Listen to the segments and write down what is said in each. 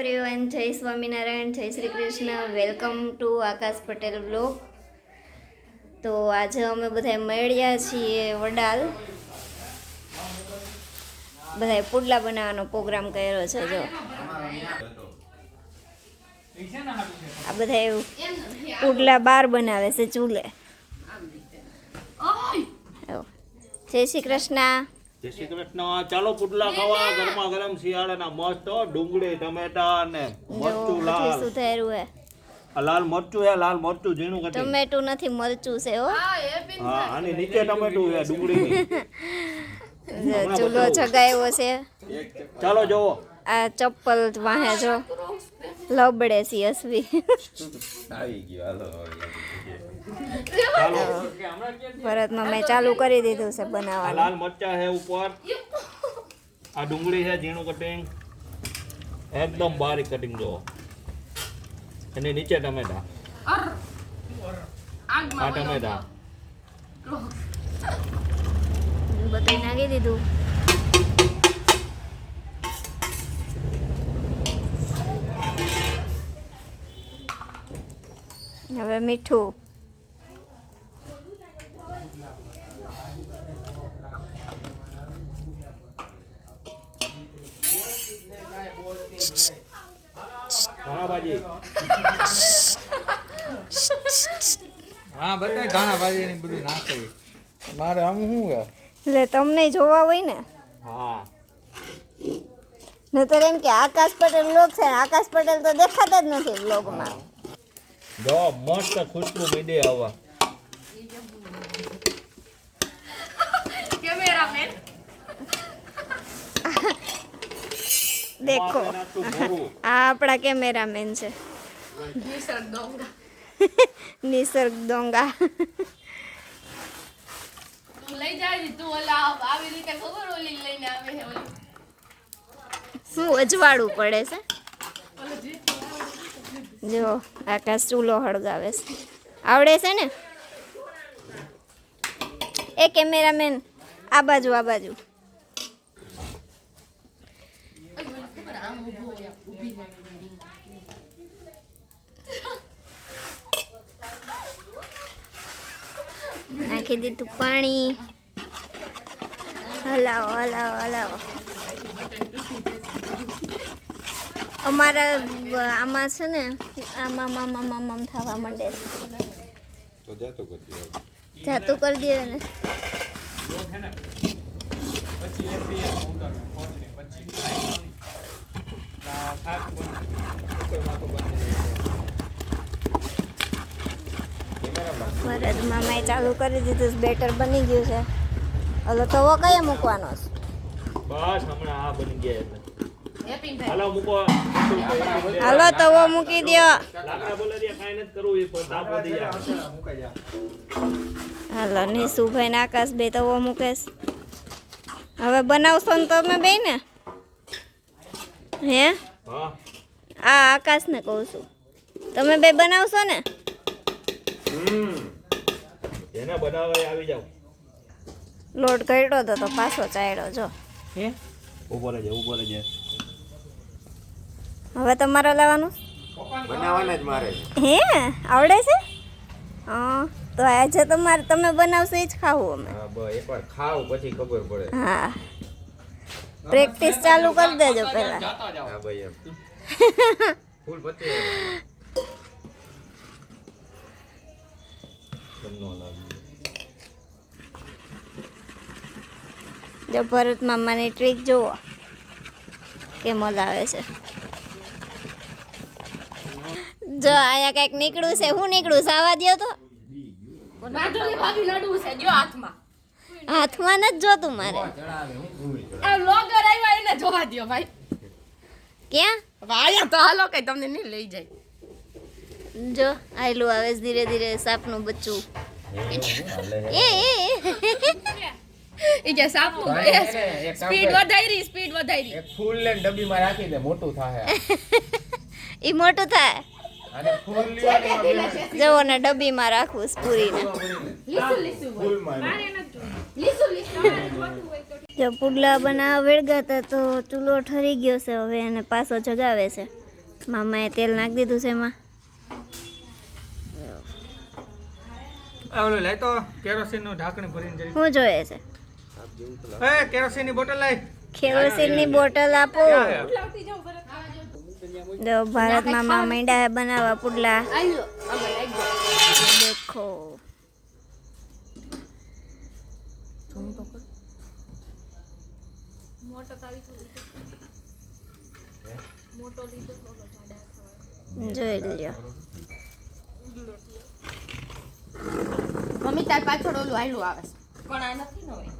Everyone જય સ્વામિનારાયણ જય Shri Krishna welcome to Akash Patel blog તો આજે અમે બધા મળ્યા છીએ વડાલ. બધાએ પુડલા બનાવવાનો પ્રોગ્રામ કર્યો છે જો. આ બધા પુડલા બાર બનાવે છે ચૂલે. જય શ્રી કૃષ્ણ. જય શ્રી કૃષ્ણ. ચાલો પુડલા ખાવા. ગરમા ગરમ શિયાળાના મસ્ત ડુંગળી ટમેટા ને મરચું લાલ. સુધાર્યું હે? લાલ મરચું હે લાલ મરચું ઝીણું કટી ટમેટું નથી મરચું છે હો. હા આની નીચે ટમેટું હે ડુંગળી ચૂલો જગાવ્યો છે. ચાલો જોવો આ ચપ્પલ વાહે જો. લબડે છે અસવી ચાલો ભરતમાં મેં ચાલુ કરી દીધું છે બનાવવા બનાવવાનું લાલ મરચા છે ઉપર. આ ડુંગળી છે ઝીણું કટિંગ એકદમ બારીક કટિંગ જો અને નીચે ટમેટા. આ ટમેટા. બધું નાખી દીધું. હવે મીઠું. હા બધા ઘણા ભાજી ને બધું નાખે મારે આમ શું કે એટલે તમને જોવા હોય ને હા નતર એમ કે આકાશ પટેલ લોક છે આકાશ પટેલ તો દેખાતા જ નથી બ્લોગમાં જો મસ્ત ખુશ્બુ મીડે આવવા દેખો. આ આપણા કેમેરામેન છે. નિસર્ગ ડોંગા લઈ જાય તું ઓલા આવી રીતે ખબર ઓલી લઈને આવે છે ઓલી. શું અજવાળું પડે છે? જો આકાશ ચૂલો હળગાવે છે. આવડે છે ને? એ કેમેરામેન આ બાજુ આ બાજુ. નાખી દીધું પાણી. હલાવો હલાવો હલાવો. અમારા આમાં છે ને આમાં મામા આમ આમ આમ થવા માંડે જાતું કરી દે ને. ભરત મામાએ ચાલુ કરી દીધું બેટર બની ગયું છે. હલો તવો કયા મૂકવાનો છે? બસ હમણાં આ બની ગયા એટલે. હાલો મૂકો. હાલો તવો મૂકી દો હાલો નીસુભાઈ ને આકાશ બે તવો મૂકેશ હવે બનાવશો ને તમે બે ને? હે? હા. આકાશ આકાશને કહું છું. તમે બે બનાવશો ને? જેને બનાવવા આવી જાવ લોટ કર્યો હતો તો પાછો ચાયડો જો. ઊભો રહેજે ઊભો રહેજે. હવે તમારે લાવવાનું? બનાવવાના જ મારે હે? આવડે છે? હા તો આજે તમારે તમે બનાવશો એ જ ખાવું અમે. હા એકવાર ખાવ પછી ખબર પડે. હા. પ્રેક્ટિસ ચાલુ કરી દેજો પહેલા. હા ભાઈ એમ. ફૂલ પતી જો ભરત મામાની ટ્રીક જુઓ. કેમ આવે છે. જો અહીંયા કંઈક નીકળ્યું છે હું નીકળું છે? આવા દ્યો તો. જો હાથમાં. હાથમાં નથી જોતું મારે. લોગર આવ્યા એને જોવા દો ભાઈ. ક્યાં? હવે તો હાલો કઈ તમને નહીં લઈ જાય. જો આયલું આવે છે ધીરે ધીરે સાપનું બચ્ચું. એ એ. એ. કે સાપનું સ્પીડ વધારી સ્પીડ વધારી. રહી ફૂલ લઈને ડબ્બીમાં રાખી દે મોટું થાય એ મોટું થાય. અને ફૂલ ને જવો ને ડબ્બીમાં રાખવું લીસુ જો પુડલા બનાવવા વેળગાતા તો ચૂલો ઠરી ગયો છે હવે એને પાછો જગાવે છે. મામાએ તેલ નાખી દીધું છે એમાં. ઓલું લાય તો કેરોસીનનું ઢાંકણી ભરીને શું જોઈએ છે? એ કેરોસીનની બોટલ લાય. કેરોસીનની બોટલ આપો. જો ભારતમાં માં મેંડા બનાવવા પુડલા. દેખો. જોઈ લેજો મમ્મી તાર પાછળ ઓલું આયલું આવે પણ આ નથી ને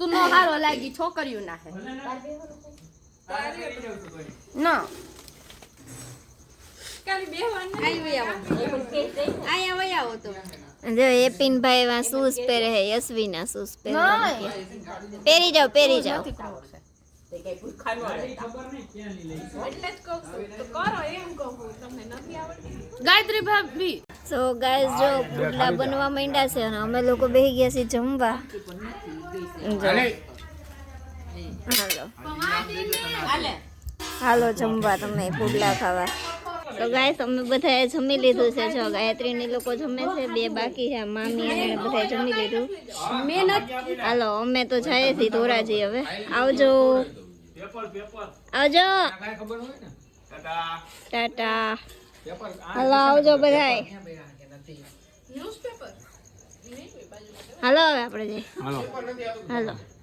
તું નો હારો લાગી છોકરીઓ ના હે ના જો એ પિનભાઈ એવા શૂઝ પહેરે હે યશવીના શૂઝ પહેરે નહીં પહેરી જાઓ પહેરી જાઓ ગાયત્રી ભાભી સો ગાઈસ જો પુડલા બનવા માંડ્યા છે અને અમે લોકો બેસી ગયા છીએ જમવા જો હાલો. હાલો. જમવા તમે પુડલા ખાવા. તો ગાય અમે બધાએ જમી લીધું છે. જો ગાયત્રીની લોકો જમે છે. બે બાકી છે મામી અને બધાએ જમી લીધું. મહેનત હાલો અમે તો જઈએ છીએ ધોરાજી હવે. આવજો. પેપર પેપર આવજો કાંઈ ખબર હોય ને ટાટા હાલો આવજો બધાય હાલો હવે આપણે જઈએ. હાલો. હાલો.